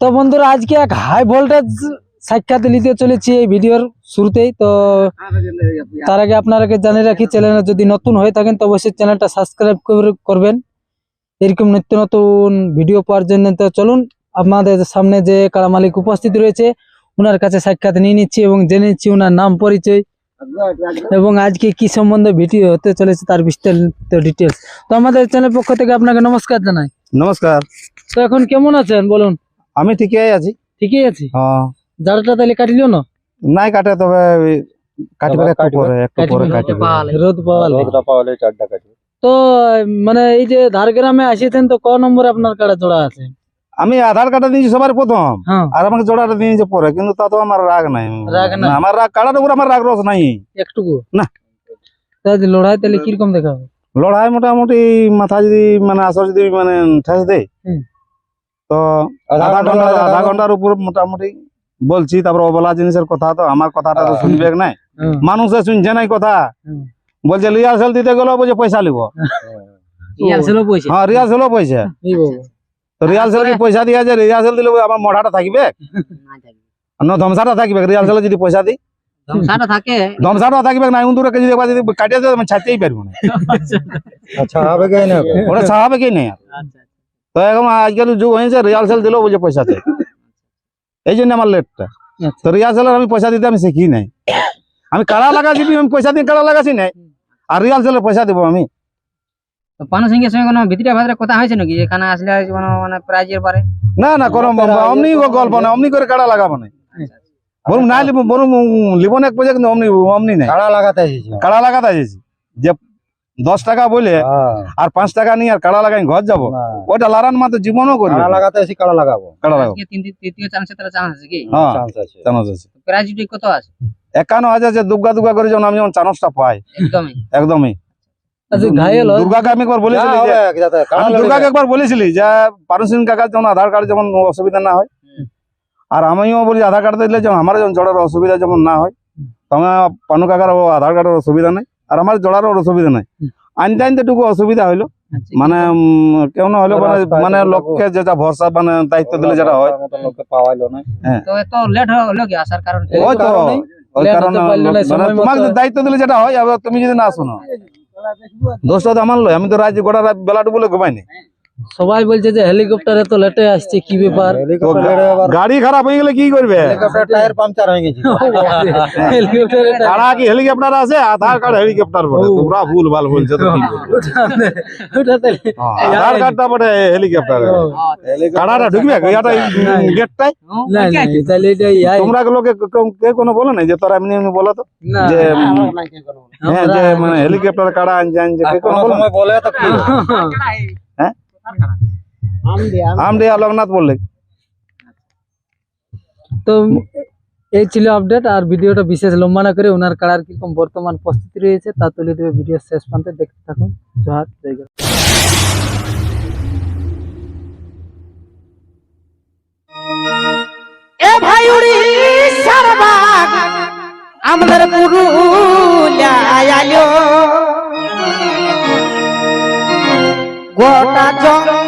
তো বন্ধুরা আজকে এক হাই ভোল্টেজ সাক্ষাৎ নিতে চলেছি এই ভিডিওর শুরুতেই। তো তার আগে আপনারাকে জানিয়ে রাখি চ্যানেলে যদি নতুন হয়ে থাকেন তো অবশ্যই চ্যানেলটা সাবস্ক্রাইব করবেন। এরকম নিত্য নতুন ভিডিও পাওয়ার জন্য তো চলুন আপনাদের সামনে যে কারা মালিক উপস্থিত রয়েছে ওনার কাছে সাক্ষাৎ নিয়ে নিচ্ছি এবং জেনে নিচ্ছি ওনার নাম পরিচয় এবং আজকে কি সম্বন্ধে ভিডিও হতে চলেছে তার বিস্তারিত ডিটেলস তো আমাদের চ্যানেল পক্ষ থেকে আপনাকে নমস্কার জানাই। নমস্কার। তো এখন কেমন আছেন বলুন? আমি ঠিকই আছি। ঠিকই আছি? হ্যাঁ জাড়টা তাহলে কাটিল না? নাই কাটে তবে কাটবে একটু পরে একটু পরে কাটবে। রোদ পাওয়ালে তো মানে এই যে ঝাড়গ্রামে আসিয়েছেন তো ক নম্বরে আপনার কাড়া জোড়া আছে? আমি আধার কার্ডটা দিয়েছি সবার প্রথম। হ্যাঁ। আর আমাকে জোড়াটা দিয়েছে পরে কিন্তু তা তো আমার রাগ নাই। রাগ নাই? না, আমার রাগ কাড়ার উপর আমার রাগ রস নাই। একটুকু? না। তাহলে লড়াই তাহলে কীরকম দেখা হবে লড়াই মোটামুটি মাথা যদি মানে আসর যদি মানে ঠেস দেয় হুম। তো আধা ঘণ্টা আধা ঘণ্টার উপর মোটামুটি বলছি তারপর অবলা জিনিসের কথা তো আমার কথাটা তো শুনবে নাই। মানুষে শুনছে নাই কথা। বলছে রিহার্সাল দিতে গেল বলছে পয়সা লিব। পয়সা। হ্যাঁ রিহার্সালও পয়সা। তো রিহার্সাল কি পয়সা দিয়া যে রিহার্সাল দিলে আমার মঢ়াটা থাকবে? না ধমসাটা থাকবে। রিহার্সালে যদি পয়সা দিই? ধ্বংসাটা থাকে। ধমসাটা থাকবে না উন্দুরে যদি একবার যদি কাটিয়ে দেয় আমি ছাড়তেই পারব না। ওটা ছাড়াবে কি নেই আর। তো এখন আজকাল যুগ হয়েছে রিহার্সাল দিলেও বুঝে পয়সা চাই এই জন্য আমার লেটটা তো রিহার্সালের আমি পয়সা দিতে আমি শিখি নাই। আমি কাড়া লাগাচ্ছি আমি পয়সা দিয়ে কাড়া লাগাচ্ছি নাই। আর রিহার্সালের পয়সা দেবো আমি। তো পানু সিংহের সঙ্গে কোনো ভিতরে ভাতরে কথা হয়েছে নাকি? এখানে আসলে কোনো মানে প্রাইজের পারে না না কোনো অমনি গল্প না অমনি করে কাড়া লাগাবো না বরং না লিব বরং লিব না এক পয়সা কিন্তু অমনি অমনি নাই। কাড়া লাগাতে এসেছি। কাড়া লাগাতে এসেছি। যে দশ টাকা বলে আর পাঁচ টাকা নিয়ে আর কাড়া লাগাই ঘর যাব? ওটা লারান মাত্র জীবনও করি লাগাতে এসে কাড়া লাগাবো। কাড়া লাগাবো। তৃতীয় চান্সে তারা চান্স আছে কি? হ্যাঁ চান্স আছে। চানস আছে। প্রাইজ কত আছে? একান্ন হাজার যে দুর্গা দুর্গা করে যখন আমি যখন চানসটা পাই। একদমই। একদমই। আচ্ছা দুর্গাকে আমি একবার বলেছিলি আমি দুর্গাকে একবার বলেছিলি যে পারু সিং কাকার যেমন আধার কার্ড যেমন অসুবিধা না হয় আর আমিও বলি আধার কার্ড দিলে যেমন আমার যেমন জড়ার অসুবিধা যেমন না হয় তো আমার পানু কাকার ও আধার কার্ডের অসুবিধা নাই। আর আমার জড়ারও অসুবিধা নাই। আনতে আনতে টুকু অসুবিধা হইল। আচ্ছা, মানে কেমন হলো মানে মানে যেটা লোককে যেটা ভরসা মানে দায়িত্ব দিলে যেটা হয়। লোককে পাওয়াইলো না তো এত লেট হলো কি আসার কারণ? কি? ওই তো কারণে মানে সময় মতো- তোমাকে দায়িত্ব দিলে যেটা হয় তুমি যদি না শোনো। দোষটা তো আমার লয় আমি তো রাত গোটা বেলাটুকু বেলাটু বলে ঘুমাইনি। সবাই বলছে যে হেলিকপ্টারে তো লেটে আসছে কি ব্যাপার? হেলিকপ্টারে আবার গাড়ি খারাপ হয়ে গেলে কি করবে? হেলিকপ্টার টায়ার পাংচার হয়ে গেছে। হেলিকপ্টারে কারা কি হেলিকপ্টার আছে? আধার কার্ড হেলিকপ্টার বটে। ও। তোমরা ভুল ভালো বলছো তো কি বলব? ওটা তাহলে হ্যাঁ, আধার কার্ডটা বটে হেলিকপ্টার। ও, কাড়াটা ঢুকবে? এটা গেটটাই হুম, না ওইটাই না তো। তাহলে এটা ইয়াই তোমরা লোকে কেউ- কে কোনো বলে নাই যে তোরা এমনি এমনি বলো তো? না যে উম, হ্যাঁ আমরা- যে মানে হেলিকপ্টার কাড়া আনছে আনছে কে কোনো কোনো বলে সময় বলে তো কি? আমডিয়া লোকনাথ বললে। তো এই ছিল আপডেট আর ভিডিওটা বিশেষ লম্বা না করে ওনার কাড়ার কীরকম বর্তমান প্রস্তুতি রয়েছে তা তুলে দেবে ভিডিও শেষ প্রান্তে। দেখতে থাকুন। জহার জায়গা এ ভাই উড়িষ্যার বাঘ আমাদের পুরুলিয়ায় আলো গোটা জঙ্গল